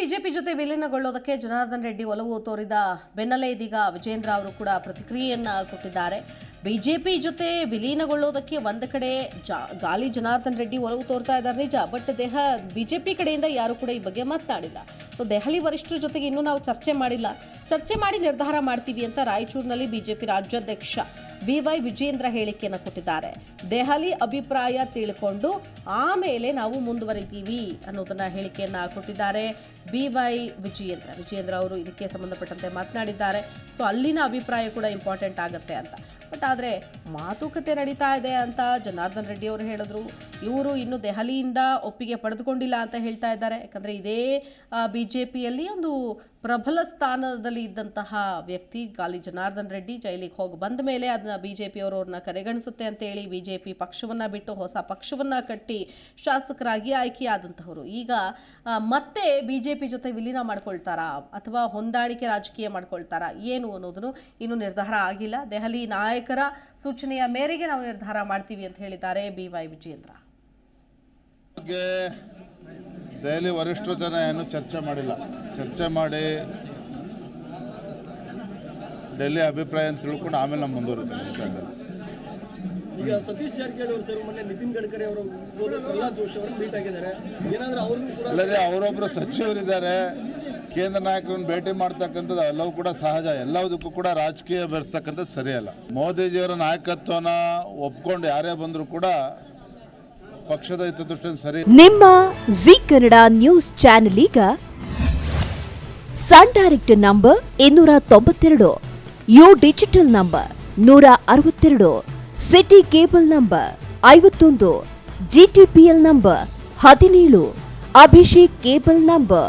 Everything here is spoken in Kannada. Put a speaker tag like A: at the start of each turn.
A: ಬಿಜೆಪಿ ಜೊತೆ ವಿಲೀನಗೊಳ್ಳೋದಕ್ಕೆ ಜನಾರ್ದನ್ ರೆಡ್ಡಿ ಒಲವು ತೋರಿದ ಬೆನ್ನಲ್ಲೇ ಇದೀಗ ವಿಜೇಂದ್ರ ಅವರು ಕೂಡ ಪ್ರತಿಕ್ರಿಯೆಯನ್ನ ಕೊಟ್ಟಿದ್ದಾರೆ. ಬಿಜೆಪಿ ಜೊತೆ ವಿಲೀನಗೊಳ್ಳೋದಕ್ಕೆ ಒಂದು ಕಡೆ ಗಾಲಿ ಜನಾರ್ದನ್ ರೆಡ್ಡಿ ಒಲವು ತೋರ್ತಾ ಇದ್ದಾರೆ ನಿಜ, ಬಟ್ ದೇಹ, ಬಿಜೆಪಿ ಕಡೆಯಿಂದ ಯಾರು ಕೂಡ ಈ ಬಗ್ಗೆ ಮಾತನಾಡಿಲ್ಲ ಸೊ ದೆಹಲಿ ವರಿಷ್ಠರ ಜೊತೆಗೆ ಇನ್ನೂ ನಾವು ಚರ್ಚೆ ಮಾಡಿಲ್ಲ. ಚರ್ಚೆ ಮಾಡಿ ನಿರ್ಧಾರ ಮಾಡ್ತೀವಿ ಅಂತ ರಾಯಚೂರಿನಲ್ಲಿ ಬಿಜೆಪಿ ರಾಜ್ಯಾಧ್ಯಕ್ಷ ಬಿ ವೈ ವಿಜೇಂದ್ರ ಹೇಳಿಕೆಯನ್ನು ಕೊಟ್ಟಿದ್ದಾರೆ. ದೆಹಲಿ ಅಭಿಪ್ರಾಯ ತಿಳ್ಕೊಂಡು ಆಮೇಲೆ ನಾವು ಮುಂದುವರಿತೀವಿ ಅನ್ನೋದನ್ನ ಹೇಳಿಕೆಯನ್ನ ಕೊಟ್ಟಿದ್ದಾರೆ ಬಿವೈ ವಿಜಯೇಂದ್ರ. ವಿಜಯೇಂದ್ರ ಅವರು ಇದಕ್ಕೆ ಸಂಬಂಧಪಟ್ಟಂತೆ ಮಾತನಾಡಿದ್ದಾರೆ. ಸೊ ಅಲ್ಲಿನ ಅಭಿಪ್ರಾಯ ಕೂಡ ಇಂಪಾರ್ಟೆಂಟ್ ಆಗುತ್ತೆ ಅಂತ. ಬಟ್ ಆದರೆ ಮಾತುಕತೆ ನಡೀತಾ ಇದೆ ಅಂತ ಜನಾರ್ದನ್ ರೆಡ್ಡಿ ಅವರು ಹೇಳಿದ್ರು. ಇವರು ಇನ್ನು ದೆಹಲಿಯಿಂದ ಒಪ್ಪಿಗೆ ಪಡೆದುಕೊಂಡಿಲ್ಲ ಅಂತ ಹೇಳ್ತಾ ಇದ್ದಾರೆ. ಯಾಕಂದರೆ ಇದೇ ಬಿ ಜೆ ಪಿಯಲ್ಲಿ ಒಂದು ಪ್ರಬಲ ಸ್ಥಾನದಲ್ಲಿ ಇದ್ದಂತಹ ವ್ಯಕ್ತಿ ಗಾಲಿ ಜನಾರ್ದನ್ ರೆಡ್ಡಿ ಜೈಲಿಗೆ ಹೋಗಿ ಬಂದ ಮೇಲೆ ಅದನ್ನ ಬಿ ಜೆ ಪಿಯವರು ಅವ್ರನ್ನ ಕಡೆಗಣಿಸುತ್ತೆ ಅಂತೇಳಿ ಬಿ ಜೆ ಪಿ ಪಕ್ಷವನ್ನು ಬಿಟ್ಟು ಹೊಸ ಪಕ್ಷವನ್ನು ಕಟ್ಟಿ ಶಾಸಕರಾಗಿ ಆಯ್ಕೆಯಾದಂತಹವರು. ಈಗ ಮತ್ತೆ ಬಿ ಜೆ ಪಿ ಜೊತೆ ವಿಲೀನ ಮಾಡ್ಕೊಳ್ತಾರಾ? ಅಥವಾ ಹೊಂದಾಣಿಕೆ ರಾಜಕೀಯ ಮಾಡ್ಕೊಳ್ತಾರಾ? ಏನು ಅನ್ನೋದನ್ನು ಇನ್ನೂ ನಿರ್ಧಾರ ಆಗಿಲ್ಲ. ದೆಹಲಿ ನಾಯಕರ ಸೂಚನೆಯ ಮೇರೆಗೆ ನಾವು ನಿರ್ಧಾರ ಮಾಡ್ತೀವಿ ಅಂತ ಹೇಳಿದ್ದಾರೆ ಬಿ ವೈ ವಿಜೇಂದ್ರ
B: ದೆಹಲಿ ವರಿಷ್ಠರ ಜನ ಏನು ಚರ್ಚೆ ಮಾಡಿಲ್ಲ. ಚರ್ಚೆ ಮಾಡಿ ಡೆಲ್ಲಿ ಅಭಿಪ್ರಾಯ ಅಂತ ತಿಳ್ಕೊಂಡು ಆಮೇಲೆ ನಾವು ಮುಂದುವರಿತೇವೆ
C: ಈಗ ಸತೀಶ್ ಜಾರಕಿಹೊಳಿ ಅವರು ಸರ್ ಮೊನ್ನೆ ನಿತಿನ್ ಗಡ್ಕರಿ ಅವರು ಪ್ರಹ್ಲಾದ್ ಜೋಶಿ ಅವರು ಮೀಟ್ ಆಗಿದ್ದಾರೆ. ಏನಾದ್ರೂ ಅವ್ರಿಗೂ ಕೂಡ
B: ಅಲ್ಲದೆ ಅವರೊಬ್ಬರು ಸಚಿವರಿದ್ದಾರೆ. ಕೇಂದ್ರ ನಾಯಕರನ್ನು ಭೇಟಿ ಮಾಡ್ತಕ್ಕಂಥದ್ದು ಎಲ್ಲವೂ ಕೂಡ ಸಹಜ. ಎಲ್ಲದಕ್ಕೂ ಕೂಡ ರಾಜಕೀಯ ಬೆರೆಸ್ತಕ್ಕಂಥದ್ದು ಸರಿಯಲ್ಲ. ಮೋದಿಜಿಯವರ ನಾಯಕತ್ವನ ಒಪ್ಕೊಂಡು ಯಾರೇ ಬಂದರೂ ಕೂಡ ಪಕ್ಷದ ಹಿತದೃಷ್ಟಿಯಿಂದ ಸರಿ.
D: ನಿಮ್ಮ ಜಿ ಕನ್ನಡ ನ್ಯೂಸ್ ಚಾನೆಲ್ ಈಗ ಸನ್ ಡೈರೆಕ್ಟ್ ನಂಬರ್ ಇನ್ನೂರ ತೊಂಬತ್ತೆರಡು, ಯು ಡಿಜಿಟಲ್ ನಂಬರ್ ನೂರ ಅರವತ್ತೆರಡು, ಸಿಟಿ ಕೇಬಲ್ ನಂಬರ್ ಐವತ್ತೊಂದು ಜಿಟಿಪಿಎಲ್ ನಂಬರ್ ಹದಿನೇಳು, ಅಭಿಷೇಕ್ ಕೇಬಲ್ ನಂಬರ್